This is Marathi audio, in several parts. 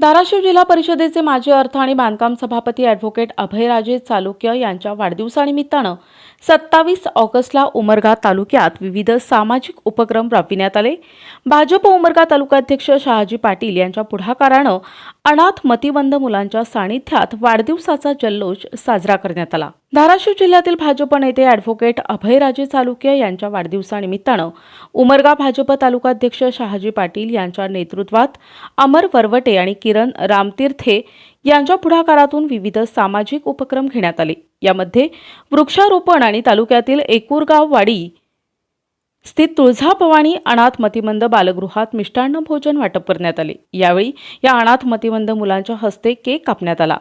धाराशिव जिल्हा परिषदेचे माजी अर्थ आणि बांधकाम सभापती ॲडव्होकेट अभयराजे चालुक्य यांच्या वाढदिवसानिमित्तानं सत्तावीस ऑगस्टला उमरगा तालुक्यात विविध सामाजिक उपक्रम राबविण्यात आले. भाजप उमरगा तालुकाध्यक्ष शहाजी पाटील यांच्या पुढाकारानं अनाथ मतिवंद मुलांच्या सानिध्यात वाढदिवसाचा जल्लोष साजरा करण्यात आला. धाराशिव जिल्ह्यातील भाजप नेते ॲडव्होकेट अभयराजे चालुक्य यांच्या वाढदिवसानिमित्तानं उमरगा भाजप तालुकाध्यक्ष शहाजी पाटील यांच्या नेतृत्वात अमर वरवटे आणि किरण रामतीर्थे यांच्या पुढाकारातून विविध सामाजिक उपक्रम घेण्यात आले. यामध्ये वृक्षारोपण आणि तालुक्यातील एकूरगाव वाडी स्थित तुळजाभवानी अनाथ मतिमंद बालगृहात मिष्टान्न भोजन वाटप करण्यात आले. यावेळी या अनाथ मतिमंद मुलांच्या हस्ते केक कापण्यात आला.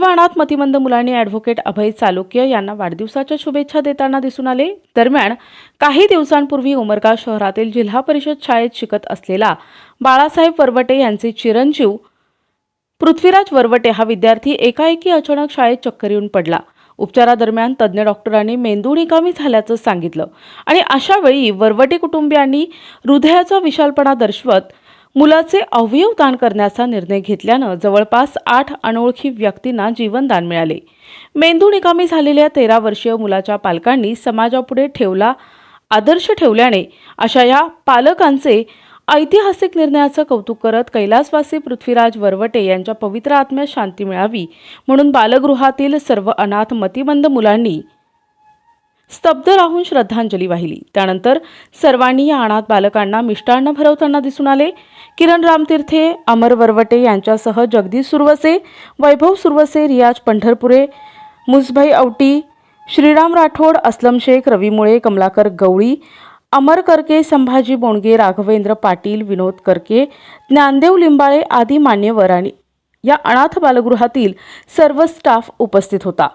सर्व अनाथ मतिमंद मुलांनी ॲडव्होकेट अभय चालुक्य यांना वाढदिवसाच्या शुभेच्छा देताना दिसून आले. दरम्यान काही दिवसांपूर्वी उमरगा शहरातील जिल्हा परिषद शाळेत शिकत असलेला बाळासाहेब वरवटे यांचे चिरंजीव पृथ्वीराज वरवटे हा विद्यार्थी एकाएकी अचानक शाळेत चक्कर येऊन पडला. उपचारादरम्यान तज्ज्ञ डॉक्टरांनी मेंदू निकामी झाल्याचं सांगितलं आणि अशावेळी वरवटे कुटुंबियांनी हृदयाचा विशालपणा दर्शवत मुलाचे अवयव दान करण्याचा निर्णय घेतल्यानं जवळपास आठ अनोळखी व्यक्तींना जीवनदान मिळाले. मेंदू निकामी झालेल्या तेरा वर्षीय मुलाच्या पालकांनी समाजापुढे ठेवला आदर्श ठेवल्याने अशा या पालकांचे ऐतिहासिक निर्णयाचं कौतुक करत कैलासवासी पृथ्वीराज वरवटे यांच्या पवित्र आत्म्यात शांती मिळावी म्हणून बालगृहातील सर्व अनाथ मतिमंद मुलांनी स्तब्ध राहून श्रद्धांजली वाहिली. त्यानंतर सर्वांनी या अनाथ बालकांना मिष्टान्न भरवताना दिसून आले. किरण रामतीर्थे अमर वरवटे यांच्यासह जगदीश सुरवसे वैभव सुरवसे रियाज पंढरपुरे मुसभाई औटी श्रीराम राठोड अस्लम शेख रवी मुळे कमलाकर गवळी अमर करके संभाजी बोणगे राघवेंद्र पाटील विनोद करके ज्ञानदेव लिंबाळे आदी मान्यवर आणि या अनाथ बालगृहातील सर्व स्टाफ उपस्थित होता.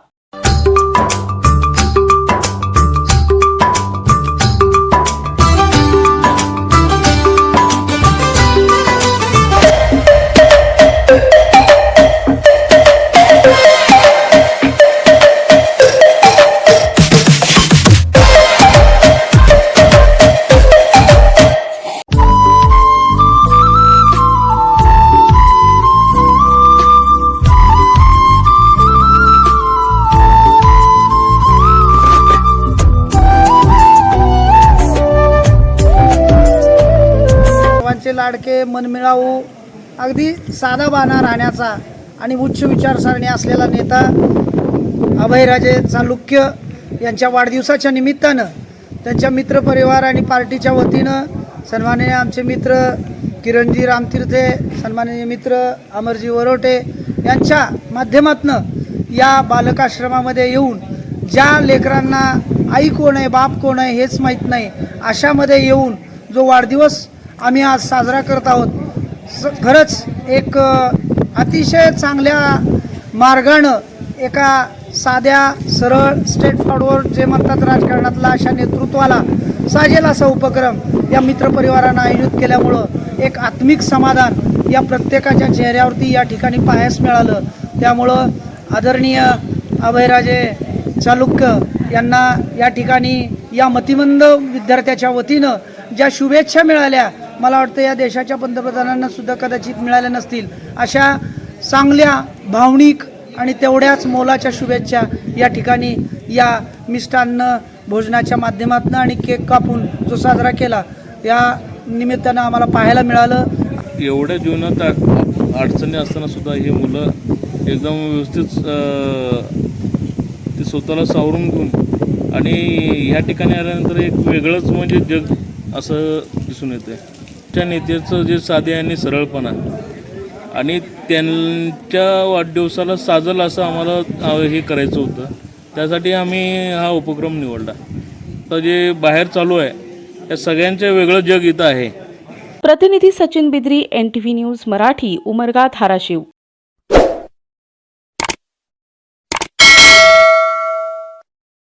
लाडके मनमिळावू अगदी साधा बाणा राहण्याचा आणि उच्च विचारसरणी असलेला नेता अभयराजे चालुक्य यांच्या वाढदिवसाच्या निमित्तानं त्यांच्या मित्रपरिवार आणि पार्टीच्या वतीनं सन्माननीय आमचे मित्र किरणजी रामतीर्थे सन्माननीय मित्र अमरजी वरोटे यांच्या माध्यमातनं या बालकाश्रमामध्ये येऊन ज्या लेकरांना आई कोण आहे बाप कोण आहे हेच माहीत नाही अशामध्ये येऊन जो वाढदिवस आम्ही आज साजरा करत आहोत. स खरंच एक अतिशय चांगल्या मार्गानं एका साध्या सरळ स्टेट फॉरवर्ड जे म्हणतात राजकारणातला अशा नेतृत्वाला साजेल असा उपक्रम या मित्रपरिवारानं आयोजित केल्यामुळं एक आत्मिक समाधान या प्रत्येकाच्या चेहऱ्यावरती या ठिकाणी पाहायस मिळालं. त्यामुळं आदरणीय अभयराजे चालुक्य यांना या ठिकाणी या मतिमंद विद्यार्थ्याच्या वतीनं ज्या शुभेच्छा मिळाल्या मला वाटतं या देशाच्या पंतप्रधानांना सुद्धा कदाचित मिळाल्या नसतील. अशा चांगल्या भावनिक आणि तेवढ्याच मोलाच्या शुभेच्छा या ठिकाणी या मिष्टान्न भोजनाच्या माध्यमातून आणि केक कापून जो साजरा केला या निमित्तानं आम्हाला पाहायला मिळालं. एवढ्या जीवनात अडचणी असताना सुद्धा हे मुलं एकदम व्यवस्थित ते स्वतःला सावरून घेऊन आणि ह्या ठिकाणी आल्यानंतर एक वेगळंच म्हणजे जग असं दिसून येतं त्या नेत्याचं जे साधे आणि सरळपणा. आणि त्यांच्या वाढदिवसाला साजल असं आम्हाला हे करायचं होतं. त्यासाठी आम्ही हा उपक्रम निवडला. तर जे बाहेर चालू आहे या सगळ्यांचं वेगळं जग इथं आहे. प्रतिनिधी Sachin Bidri N T V news Marathi Umarga Dharashiv.